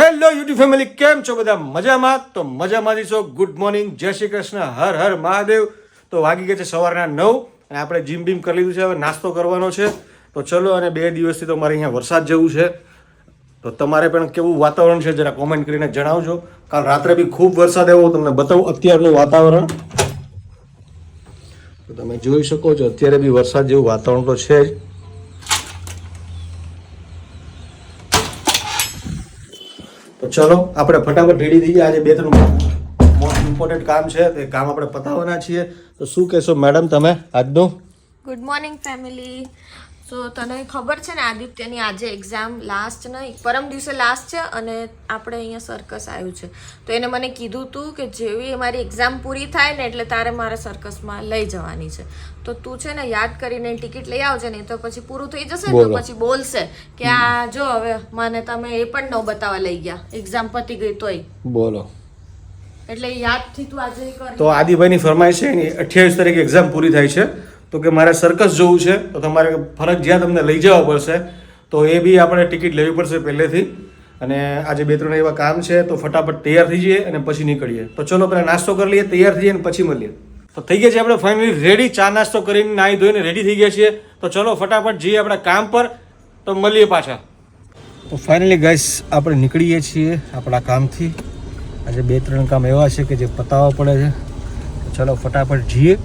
Hello YouTube family કેમ છો બધા? મજામાં? તો મજામાંથી છો. ગુડ મોર્નિંગ જય શ્રી કૃષ્ણ. હર હર મહાદેવ. તો વાગી ગયા છે સવારના નવ અને આપણે જીમ બીમ કરી લીધું છે. હવે નાસ્તો કરવાનો છે. તો ચલો અને બે દિવસથી તો મારે અહીંયા વરસાદ જેવું છે. તો તમારે પણ કેવું વાતાવરણ છે જરા કોમેન્ટ કરીને જણાવજો. કાલ રાત્રે બી ખૂબ વરસાદ આવ્યો. તમને બતાવું અત્યારનું વાતાવરણ. તો તમે જોઈ શકો છો, અત્યારે બી વરસાદ જેવું વાતાવરણ તો છે જ. ચલો, આપણે ફટાફટ રેડી થઈ ગયા. આજે બે ત્રણ મોસ્ટ ઇમ્પોર્ટન્ટ કામ છે, તે કામ આપણે પતાવવાના છીએ. તો શું કહેશો મેડમ તમે? આજનું? ગુડ મોર્નિંગ ફેમિલી તો તને ખબર છે ને આદિત્યની આજે એક્ઝામ લાસ્ટ નહીં પરમ દિવસે લાસ્ટ છે અને આપણે અહીંયા સર્કસ આવ્યું છે. તો એને મને કીધું તું કે જેવી મારી એક્ઝામ પૂરી થાય ને એટલે તારે મારે સર્કસમાં લઈ જવાની છે. તો તું છે ને યાદ કરીને ટિકિટ લઈ આવજે નહીં તો પછી પૂરું થઈ જશે ને તો પછી બોલશે કે આ જો હવે મને તમે એ પણ ન બતાવવા લઈ ગયા એક્ઝામ પતી ગઈ તોય. બોલો. એટલે યાદથી તું આજે તો આદિભાઈની ફરમાઈશ છે એની અઠ્યાવીસ તારીખે એક્ઝામ પૂરી થાય છે. તો કે મારે સર્કસ જવું છે, તો તમારે ફરજિયાત તમને લઈ જવા પડશે, તો એ બી આપણે ટિકિટ લેવી પડશે પહેલેથી. અને આજે બે ત્રણ એવા કામ છે, તો ફટાફટ તૈયાર થઈ જઈએ અને પછી નીકળીએ. તો ચલો પહેલાં નાસ્તો કરી લઈએ, તૈયાર થઈએ અને પછી મળીએ. તો થઈ ગયા છે આપણે ફાઇનલી રેડી ચા નાસ્તો કરીને નાહી ધોઈને રેડી થઈ ગયા છીએ. તો ચલો ફટાફટ જઈએ આપણા કામ પર, તો મળીએ પાછા. તો ફાઇનલી ગાઈસ આપણે નીકળીએ છીએ આપણા કામથી. આજે બે ત્રણ કામ એવા છે કે જે પતાવવા પડે છે. ચલો ફટાફટ જઈએ.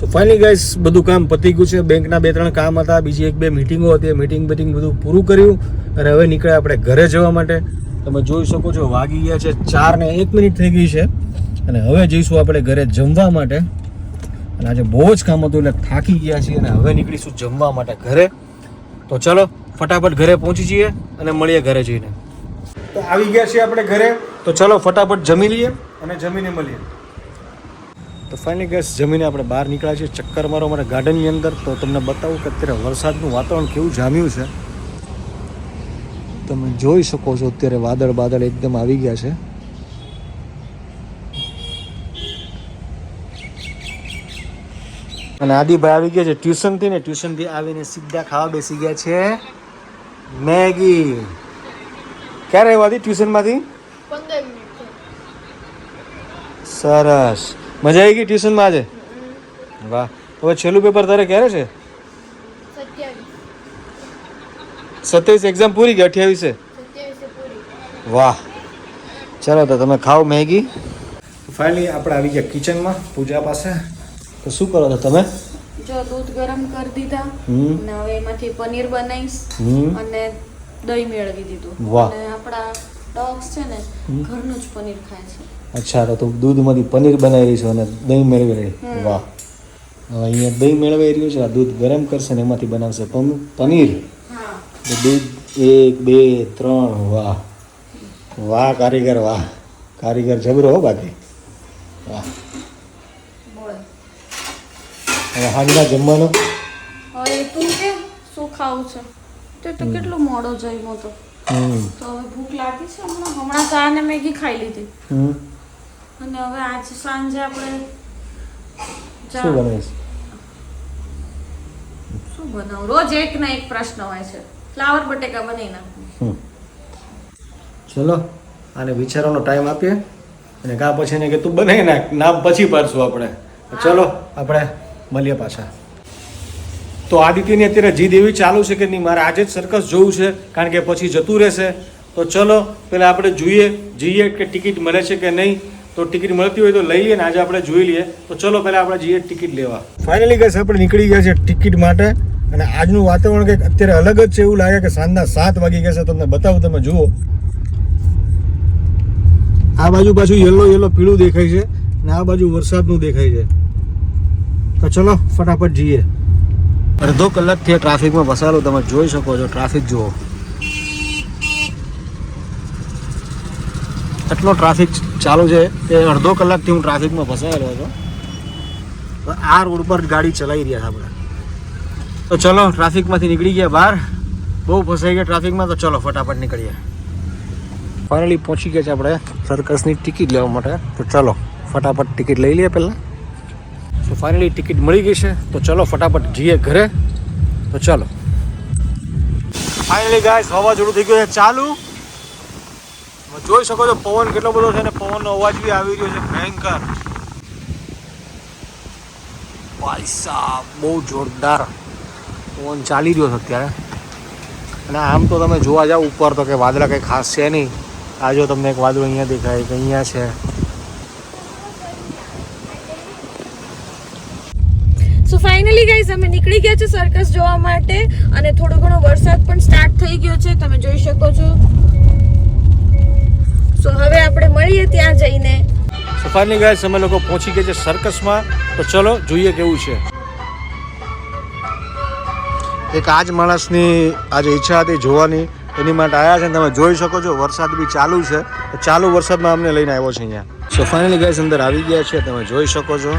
સો ફાઇનલી ગાઈસ બધું કામ પતી ગયું છે. બેંકના બે ત્રણ કામ હતા. બીજી એક બે મિટિંગો હતી. મિટિંગ મિટિંગ બધું પૂરું કર્યું. અને હવે નીકળ્યા આપણે ઘરે જવા માટે. તમે જોઈ શકો છો, વાગી ગયા છે ચાર ને એક મિનિટ થઈ ગઈ છે. અને હવે જઈશું આપણે ઘરે જમવા માટે. અને આજે બહુ જ કામ હતું એટલે થાકી ગયા છીએ અને હવે નીકળીશું જમવા માટે ઘરે. તો ચલો, ફટાફટ ઘરે પહોંચી જઈએ અને મળીએ ઘરે જઈને. તો આવી ગયા છીએ આપણે ઘરે. તો ચલો, ફટાફટ જમી લઈએ અને જમીને મળીએ. તો ફાઇનલી ગેસ જમીને આપણે બહાર નીકળ્યા છીએ. ચક્કર મારો અમારા ગાર્ડનની અંદર. તો તમને બતાવું કે અત્યારે વરસાદનું વાતાવરણ કેવું જામ્યું છે. તમે જોઈ શકો છો અત્યારે વાદળ બાદળ એકદમ આવી ગયા છે. અને આદિભાઈ આવી ગયા છે ટ્યુશનથી ને ટ્યુશનથી આવીને સીધા ખાવા બેસી ગયા છે. મેગી. ક્યારે આવ્યા હતી ટ્યુશનમાંથી? સરસ. મજા આવી ગઈ ટ્યુશનમાં આજે? વાહ. હવે છેલ્લું પેપર તારે ક્યારે છે? સત્યાવીસ એક્ઝામ પૂરી ગઈ અઠ્યાવીસે? વાહ. ચાલો તો તમે ખાઓ મેગી. ફાઇનલી આપણે આવી ગયા કિચનમાં પૂજા પાસે. તો શું કરો છો તમે? જો દૂધ ગરમ કરી દીધા હમ. અને હવે એમાંથી પનીર બનાવીશ હમ. અને દહીં મેળવી દીધું. અને આપણા ડોગ્સ છે ને ઘરનું જ પનીર ખાય છે. અચ્છા તો તું દૂધમાંથી પનીર બનાવી રહી છો અને દહીં મેળવી રહી. વાહ. હવે અહીંયા દહીં મેળવાઈ રહ્યું છે આ દૂધ ગરમ કરશે ને એમાંથી બનાવશે પનીર. દૂધ એક બે ત્રણ વાહ. વાહ કારીગર વાહ. કારીગર જબરો હો બાકી. વાહ. હવે હાજરા જમવાનો? હવે તું કે શું ખાવું છે? તે તો કેટલો મોડો જમ્યો તો. તો હવે ભૂખ લાગી છે હમણાં. હમણાં ચા ને મેગી ખાઈ લીધી. અને હવે આજ સાંજે આપણે શું બનાવીશ? શું બનાવું? રોજ એક ના એક પ્રશ્ન હોય છે. ફ્લાવર બટેકા બનાવી નાખું. ચલો આને વિચારવાનો ટાઈમ આપીએ. અને કા પછી એને કે તું બનાવી નાખ નામ પછી પાડશું આપણે. ચલો આપણે મળીએ પાછા. તો આદિત્યની અત્યારે જીદ એવી ચાલુ છે કે નહીં મારે આજે જ સર્કસ જોવું છે કારણ કે પછી જતું રહેશે. તો ચલો પહેલાં આપણે જોઈએ જઈએ કે ટિકિટ મળે છે કે નહીં. તો ટિકિટ મળતી હોય તો લઈ લઈએ ને આજે આપણે જોઈ લઈએ. તો ચલો પહેલાં આપણે જઈએ ટિકિટ લેવા. ફાઇનલી ગઈ આપણે નીકળી ગયા છે ટિકિટ માટે. અને આજનું વાતાવરણ કંઈક અત્યારે અલગ જ છે એવું લાગે કે સાંજના સાત વાગી ગયા છે. તમને બતાવું, તમે જુઓ. આ બાજુ પાછું યલો યલો પીળું દેખાય છે અને આ બાજુ વરસાદનું દેખાય છે. તો ચલો, ફટાફટ જઈએ. અડધો કલાકથી ટ્રાફિકમાં ફસાયેલો તમે જોઈ શકો છો, ટ્રાફિક જુઓ. એટલો ટ્રાફિક ચાલુ છે. એ અડધો કલાકથી હું ટ્રાફિકમાં ફસાયેલો હતો. આ રોડ પર ગાડી ચલાવી રહ્યા છે આપણે. તો ચલો, ટ્રાફિકમાંથી નીકળી ગયા બહાર. બહુ ફસાઈ ગયા ટ્રાફિકમાં, તો ચલો, ફટાફટ નીકળીએ. ફાઇનલી પહોંચી ગયા છે આપણે સર્કસની ટિકિટ લેવા માટે. તો ચલો, ફટાફટ ટિકિટ લઈ લઈએ પહેલાં. તો ફાઇનલી ટિકિટ મળી ગઈ છે. તો ચલો, ફટાફટ જઈએ ઘરે. તો ચાલો. ફાઇનલી ગાય વાવાઝોડું થઈ ગયું છે. ચાલુ. જોઈ શકો છો પવન કેટલો બધો છે ને પવનનો અવાજ બી આવી રહ્યો છે, ભયંકર. સાહેબ બહુ જોરદાર પવન ચાલી રહ્યો છે અત્યારે. અને આમ તો તમે જોવા જાઓ ઉપર તો કે વાદળા કંઈ ખાસ છે નહીં. આ જો તમને એક વાદળું અહીંયા દેખાય કે અહીંયા છે. સો ફાઇનલી ગાઈઝ અમે નીકળી ગયા છે સર્કસ જોવા માટે અને થોડો ઘણો વરસાદ પણ સ્ટાર્ટ થઈ ગયો છે. તમે જોઈ શકો છો. સો હવે આપણે મળીએ ત્યાં જઈને. સો ફાઇનલી ગાઈસ અમે લોકો પહોંચી ગયા છે સર્કસમાં તો ચલો જોઈએ કેવું છે. એક આજ માણસની આજે ઈચ્છા હતી જોવાની. એની માટે આવ્યા છે ને તમે જોઈ શકો છો વરસાદ બી ચાલુ છે. તો ચાલુ વરસાદમાં અમને લઈને આવ્યો છે અહીંયા. સો ફાઇનલી ગાઈસ અંદર આવી ગયા છે તમે જોઈ શકો છો.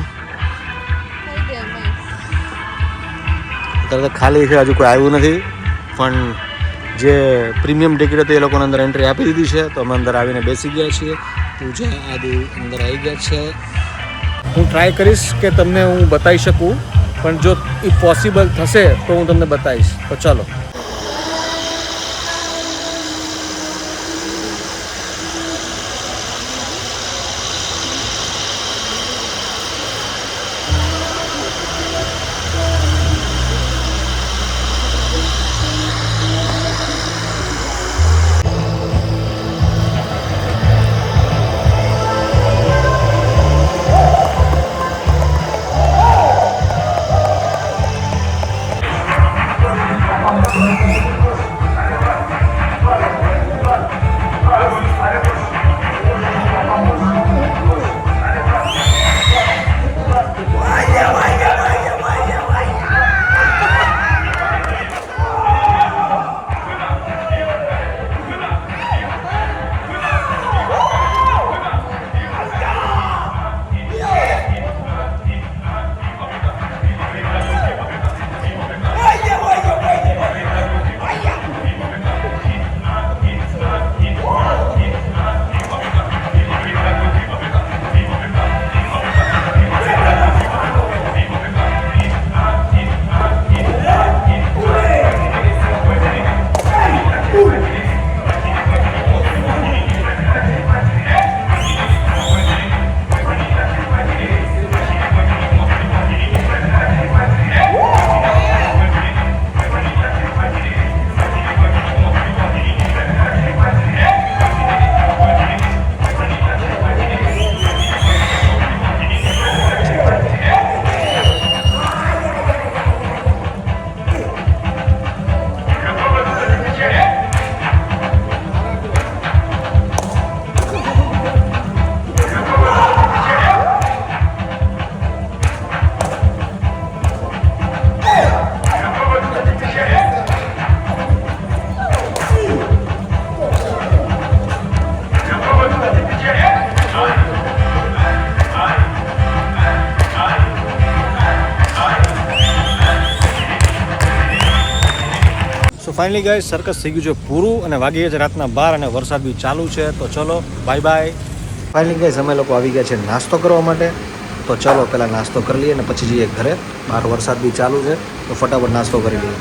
અત્યારે તો ખાલી છે હજુ કોઈ આવ્યું નથી. પણ જે પ્રીમિયમ ટિકિટ હતી એ લોકોને અંદર એન્ટ્રી આપી દીધી છે, તો અમે અંદર આવીને બેસી ગયા છીએ. પૂજા આદિ અંદર આવી ગયા છે. હું ટ્રાય કરીશ કે તમને હું બતાવી શકું, પણ જો એ પોસિબલ થશે તો હું તમને બતાવીશ. તો ચાલો. ફાઇનલી ગાય સર્કસ થઈ ગયું છે પૂરું અને વાગી ગયા છે રાતના બાર અને વરસાદ બી ચાલુ છે. તો ચલો બાય બાય ફાઇનલી ગાય અમે લોકો આવી ગયા છે નાસ્તો કરવા માટે. તો ચલો, પહેલાં નાસ્તો કરી લઈએ અને પછી જઈએ ઘરે. બહાર વરસાદ બી ચાલુ છે, તો ફટાફટ નાસ્તો કરી લઈએ.